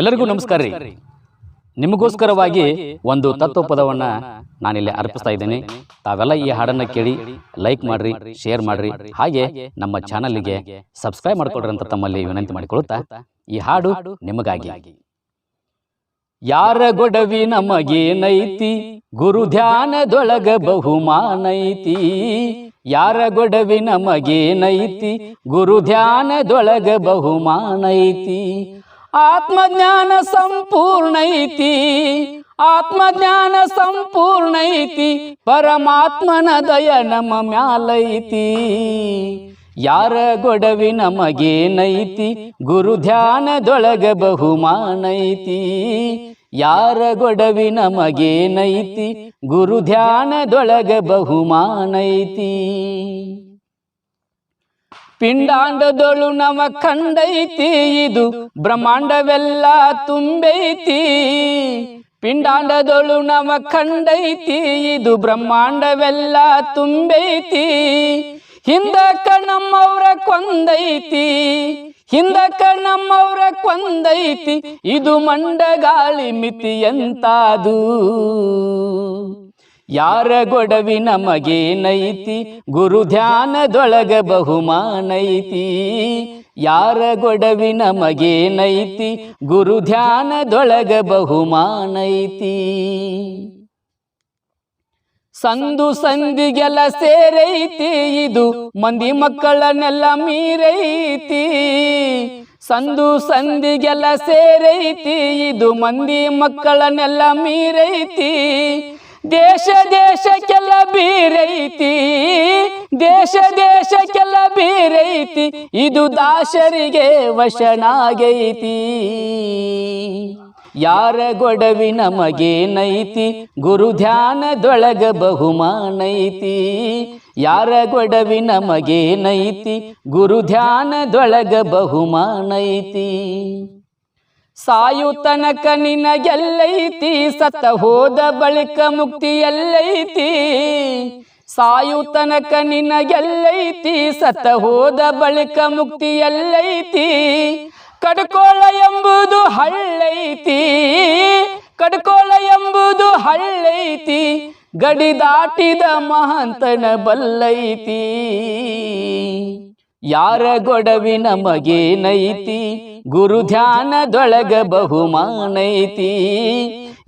ಎಲ್ಲರಿಗೂ ನಮಸ್ಕಾರ ರೀ. ನಿಮಗೋಸ್ಕರವಾಗಿ ಒಂದು ತತ್ವ ಪದವನ್ನು ನಾನಿಲ್ಲಿ ಅರ್ಪಿಸ್ತಾ ಇದ್ದೀನಿ. ತಾವೆಲ್ಲ ಈ ಹಾಡನ್ನ ಕೇಳಿ ಲೈಕ್ ಮಾಡ್ರಿ ಶೇರ್ ಮಾಡ್ರಿ. ಹಾಗೆ ನಮ್ಮ ಚಾನಲ್ಗೆ ಸಬ್ಸ್ಕ್ರೈಬ್ ಮಾಡ್ಕೊಳ್ರಿ ಅಂತ ತಮ್ಮಲ್ಲಿ ವಿನಂತಿ ಮಾಡಿಕೊಳ್ಳುತ್ತಾ ಈ ಹಾಡು ನಿಮಗಾಗಿ. ಯಾರ ಗೊಡವಿ ನಮಗೇನೈತಿ ಗುರು ಧ್ಯಾನದೊಳಗ ಬಹುಮಾನೈತಿ. ಯಾರ ಗೊಡವಿ ನಮಗೇನೈತಿ ಗುರು ಧ್ಯಾನದೊಳಗ ಬಹುಮಾನೈತಿ. ಆತ್ಮಜ್ಞಾನ ಸಂಪೂರ್ಣ ಐತಿ ಆತ್ಮಜ್ಞಾನ ಸಂಪೂರ್ಣ ಐತಿ ಪರಮಾತ್ಮನ ದಯ ನಮ್ಮ ಮ್ಯಾಲೈತಿ. ಯಾರ ಗೊಡವಿ ನಮಗೇನೈತಿ ಗುರು ಧ್ಯಾನದೊಳಗ ಬಹುಮಾನೈತಿ. ಯಾರ ಗೊಡವಿ ನಮಗೇನೈತಿ ಗುರು ಧ್ಯಾನದೊಳಗ ಬಹುಮಾನೈತಿ. ಪಿಂಡಾಂಡದೊಳು ನವ ಕಂಡೈತಿ, ಇದು ಬ್ರಹ್ಮಾಂಡವೆಲ್ಲ ತುಂಬೈತಿ. ಪಿಂಡಾಂಡದೊಳು ನವ ಕಂಡೈತಿ, ಇದು ಬ್ರಹ್ಮಾಂಡವೆಲ್ಲ ತುಂಬೈತಿ. ಹಿಂದಕ್ಕ ನಮ್ಮವ್ರ ಕೊಂದೈತಿ ಹಿಂದಕ್ಕ ನಮ್ಮವ್ರ ಕೊಂದೈತಿ, ಇದು ಮಂಡಗಾಳಿ ಮಿತಿ ಎಂತಾದು. ಯಾರ ಗೊಡವಿ ನಮಗೇನೈತಿ ಗುರು ಧ್ಯಾನದೊಳಗ ಬಹುಮಾನೈತಿ ಯಾರ ಗೊಡವಿ ನಮಗೇನೈತಿ ಗುರು ಧ್ಯಾನದೊಳಗ ಬಹುಮಾನೈತಿ ಸಂದು ಸಂದಿಗೆಲ್ಲ ಸೇರೈತಿ. ಇದು ಮಂದಿ ಮಕ್ಕಳನ್ನೆಲ್ಲ ಮೀರೈತಿ. ಸಂದು ಸಂದಿಗೆಲ್ಲ ಸೇರೈತಿ. ಇದು ಮಂದಿ ಮಕ್ಕಳನ್ನೆಲ್ಲ ಮೀರೈತಿ. ದೇಶ ದೇಶಕ್ಕೆಲ್ಲ ಬೀರೈತಿ. ದೇಶ ದೇಶಕ್ಕೆಲ್ಲ ಬೀರೈತಿ. ಇದು ದಾಸರಿಗೆ ವಶನಾಗೈತಿ. ಯಾರ ಗೊಡವಿ ನಮಗೇನೈತಿ ಗುರು ಧ್ಯಾನದೊಳಗ ಬಹುಮಾನೈತಿ ಯಾರ ಗೊಡವಿ ನಮಗೇನೈತಿ ಗುರು ಧ್ಯಾನದೊಳಗ ಬಹುಮಾನೈತಿ ಸಾಯು ತನಕ ನಿನಗೆಲ್ಲೈತಿ, ಸತ್ತ ಹೋದ ಬಳಿಕ ಮುಕ್ತಿ ಎಲ್ಲೈತಿ ಸಾಯು ತನಕ ನಿನಗೆಲ್ಲೈತಿ, ಸತ್ತ ಹೋದ ಬಳಿಕ ಮುಕ್ತಿ ಎಲ್ಲೈತಿ ಕಡ್ಕೋಳ ಎಂಬುದು ಹಳ್ಳೈತಿ, ಕಡ್ಕೋಳ ಎಂಬುದು ಹಳ್ಳೈತಿ. ಗಡಿ ದಾಟಿದ ಮಹಂತನ ಬಲ್ಲೈತಿ. ಯಾರ ಗೊಡವಿ ನಮಗೇನೈತಿ? ಗುರು ಧ್ಯಾನದೊಳಗ ಬಹುಮಾನೈತಿ.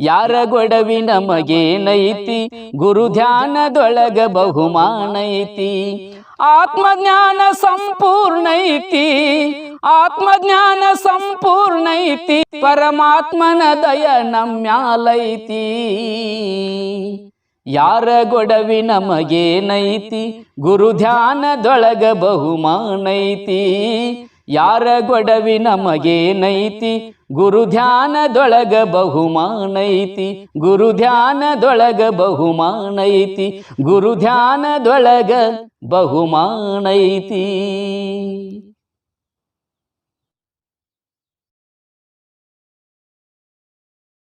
ಯಾರ ಗೊಡವಿ ನಮಗೇನೈತಿ ಗುರು ಧ್ಯಾನದೊಳಗ ಬಹುಮಾನೈತಿ. ಆತ್ಮಜ್ಞಾನ ಸಂಪೂರ್ಣೈತಿ. ಆತ್ಮಜ್ಞಾನ ಸಂಪೂರ್ಣೈತಿ. ಪರಮಾತ್ಮನ ದಯ ನಮ್ಯಾಲೈತಿ. ಯಾರ ಗೊಡವಿ ನಮಗೇನೈತಿ ಗುರು ಧ್ಯಾನದೊಳಗ ಬಹುಮಾನೈತಿ. ಯಾರ ಗೊಡವಿ ನಮಗೇನೈತಿ ಗುರು ಧ್ಯಾನದೊಳಗ ಬಹುಮಾನೈತಿ ಗುರು ಧ್ಯಾನದೊಳಗ ಬಹುಮಾನೈತಿ ಗುರು ಧ್ಯಾನದೊಳಗ ಬಹುಮಾನೈತಿ